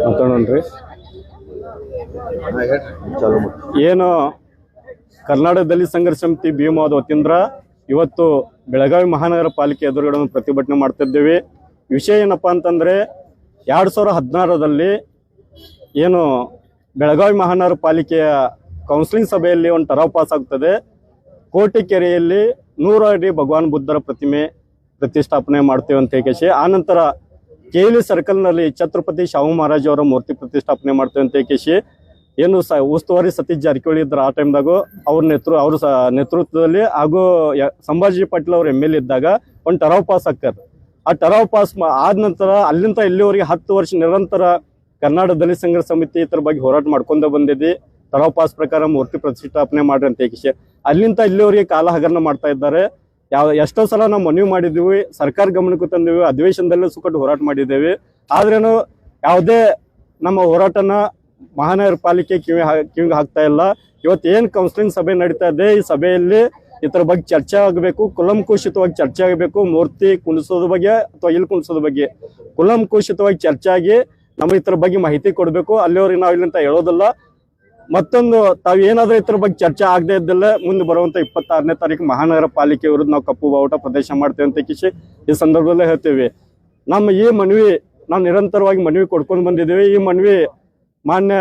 ಮಾತಾಡೋಣ್ರಿ. ಏನು ಕರ್ನಾಟಕ ದಲಿತ ಸಂಘರ್ಷ ಸಮಿತಿ ಭೀಮಾದ ವತಿಯಿಂದ ಇವತ್ತು ಬೆಳಗಾವಿ ಮಹಾನಗರ ಪಾಲಿಕೆ ಎದುರುಗಡೆ ಒಂದು ಪ್ರತಿಭಟನೆ ಮಾಡ್ತಿದ್ದೇವೆ ವಿಷಯ ಏನಪ್ಪ ಅಂತಂದ್ರೆ ಎರಡು ಸಾವಿರ ಹದಿನಾರರಲ್ಲಿ ಏನು ಬೆಳಗಾವಿ ಮಹಾನಗರ ಪಾಲಿಕೆಯ ಕೌನ್ಸಿಲಿಂಗ್ ಸಭೆಯಲ್ಲಿ ಒಂದು ಟರಾವ್ ಪಾಸ್ ಆಗ್ತದೆ ಕೋಟೆಕೆರೆಯಲ್ಲಿ ನೂರು ಅಡಿ ಭಗವಾನ್ ಬುದ್ಧರ ಪ್ರತಿಮೆ ಪ್ರತಿಷ್ಠಾಪನೆ ಮಾಡ್ತೇವೆ ಅಂತ ಹೇಳಿ ಆನಂತರ ಕೇಲಿ ಸರ್ಕಲ್ನಲ್ಲಿ ಛತ್ರಪತಿ ಶಾಹು ಮಹಾರಾಜ್ ಅವರ ಮೂರ್ತಿ ಪ್ರತಿಷ್ಠಾಪನೆ ಮಾಡ್ತೇವೆ ಅಂತ ಹೇಳಿ ಏನು ಸ, ಉಸ್ತುವಾರಿ ಸತೀಶ್ ಜಾರಕಿಹೊಳಿ ಇದ್ರು ಆ ಟೈಮ್ದಾಗೂ ಅವ್ರ ನೇತೃ, ಅವ್ರ ನೇತೃತ್ವದಲ್ಲಿ ಹಾಗೂ ಸಂಭಾಜಿ ಪಾಟೀಲ್ ಅವ್ರ ಎಂ ಎಲ್ ಇದ್ದಾಗ ಒಂದು ಟರಾವ್ ಪಾಸ್ ಆಗ್ತಾರೆ ಆ ಟರಾವ್ ಪಾಸ್ ಆದ ನಂತರ ಅಲ್ಲಿಂದ ಇಲ್ಲಿವರೆಗೆ ಹತ್ತು ವರ್ಷ ನಿರಂತರ ಕರ್ನಾಟಕ ದಲಿತ ಸಂಘರ್ಷ ಸಮಿತಿ ಇದ್ರ ಬಗ್ಗೆ ಹೋರಾಟ ಮಾಡ್ಕೊಂಡೇ ಬಂದಿದ್ದಿ ಟರಾವ್ ಪಾಸ್ ಪ್ರಕಾರ ಮೂರ್ತಿ ಪ್ರತಿಷ್ಠಾಪನೆ ಮಾಡ್ರಿ ಅಂತ ಹೇಳಿ ಅಲ್ಲಿಂದ ಇಲ್ಲಿವರೆಗೆ ಕಾಲ ಹಗರಣ ಮಾಡ್ತಾ ಇದ್ದಾರೆ. ಯಾವ ಎಷ್ಟೋ ಸಲ ನಾವು ಮನವಿ ಮಾಡಿದ್ದೀವಿ ಸರ್ಕಾರ ಗಮನಕ್ಕೂ ತಂದಿವಿ ಅಧಿವೇಶನದಲ್ಲೂ ಸುಕಟ್ಟು ಹೋರಾಟ ಮಾಡಿದ್ದೇವೆ. ಆದ್ರೇನು ಯಾವುದೇ ನಮ್ಮ ಹೋರಾಟನ ಮಹಾನಗರ ಪಾಲಿಕೆ ಕಿವಿ ಕಿವಿಗೆ ಹಾಕ್ತಾ ಇಲ್ಲ. ಇವತ್ತು ಏನು ಕೌನ್ಸಿಲಿಂಗ್ ಸಭೆ ನಡೀತಾ ಇದೆ, ಈ ಸಭೆಯಲ್ಲಿ ಇದ್ರ ಬಗ್ಗೆ ಚರ್ಚೆ ಆಗಬೇಕು, ಕುಲಂಕುಷಿತವಾಗಿ ಚರ್ಚೆ ಆಗಬೇಕು, ಮೂರ್ತಿ ಕುಣಿಸೋದ್ರ ಬಗ್ಗೆ ಅಥವಾ ಇಲ್ಲಿ ಕುಣಿಸೋದ್ರ ಬಗ್ಗೆ. ಕುಲಂಕುಷಿತವಾಗಿ ಚರ್ಚೆ ಆಗಿ ನಮಗೆ ಇದ್ರ ಬಗ್ಗೆ ಮಾಹಿತಿ ಕೊಡಬೇಕು. ಅಲ್ಲಿವರೆಗೆ ನಾವು ಇಲ್ಲಿಂದ ಹೇಳೋದಿಲ್ಲ. ಮತ್ತೊಂದು, ತಾವು ಏನಾದ್ರೂ ಇದ್ರ ಬಗ್ಗೆ ಚರ್ಚೆ ಆಗದೆ ಇದ್ದಿಲ್ಲ ಮುಂದೆ ಬರುವಂತ ಇಪ್ಪತ್ತಾರನೇ ತಾರೀಕು ಮಹಾನಗರ ಪಾಲಿಕೆ ವಿರುದ್ಧ ನಾವು ಕಪ್ಪು ಬಾವುಟ ಪ್ರದೇಶ ಮಾಡ್ತೇವೆ ಅಂತ ಕಿಶಿ ಈ ಸಂದರ್ಭದಲ್ಲೇ ಹೇಳ್ತೇವೆ. ನಮ್ಮ ಈ ಮನವಿ, ನಾವು ನಿರಂತರವಾಗಿ ಮನವಿ ಕೊಡ್ಕೊಂಡು ಬಂದಿದ್ದೇವೆ. ಈ ಮನವಿ ಮಾನ್ಯ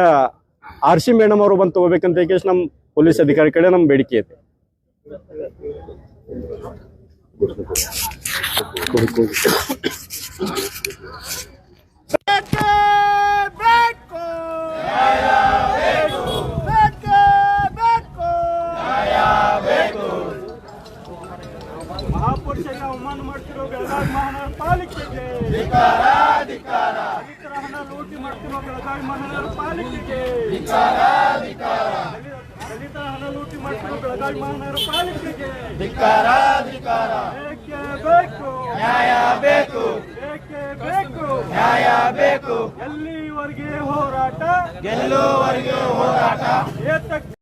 ಆರ್ ಸಿ ಮೇಡಮ್ ಅವರು ಬಂದು ತಗೋಬೇಕಂತ ಹೇಳಿ ನಮ್ಮ ಪೊಲೀಸ್ ಅಧಿಕಾರಿ ಕಡೆ ನಮ್ಮ ಬೇಡಿಕೆ ಐತೆ ಮಹಾಪುರುಷರಿಗೆ ಅವಮಾನ ಮಾಡ್ತಿರೋ ಬೆಳಗಾವಿ ಮಹಾನಗರ ಪಾಲಿಕೆಗೆ. ರೈತರ ಹಣ ಲೂಟಿ ಮಾಡ್ತಿರೋ ಬೆಳಗಾವಿ ಮಹಾನಗರ ಪಾಲಿಕೆಗೆ. ದಲಿತ- ದಲಿತರ ಹಣ ಲೂಟಿ ಮಾಡ್ತಿರೋ ಬೆಳಗಾವಿ ಮಹಾನಗರ ಪಾಲಿಕೆಗೆ. ಬೇಕೇ ಬೇಕು. ನ್ಯಾಯ ಬೇಕು ಬೇಕೇ. ಬೇಕು ನ್ಯಾಯ ಬೇಕು ಎಲ್ಲಿವರೆಗೆ ಹೋರಾಟ? ಗೆಲ್ಲುವರೆಗೆ ಹೋರಾಟ. ಏತಕ್ಕೆ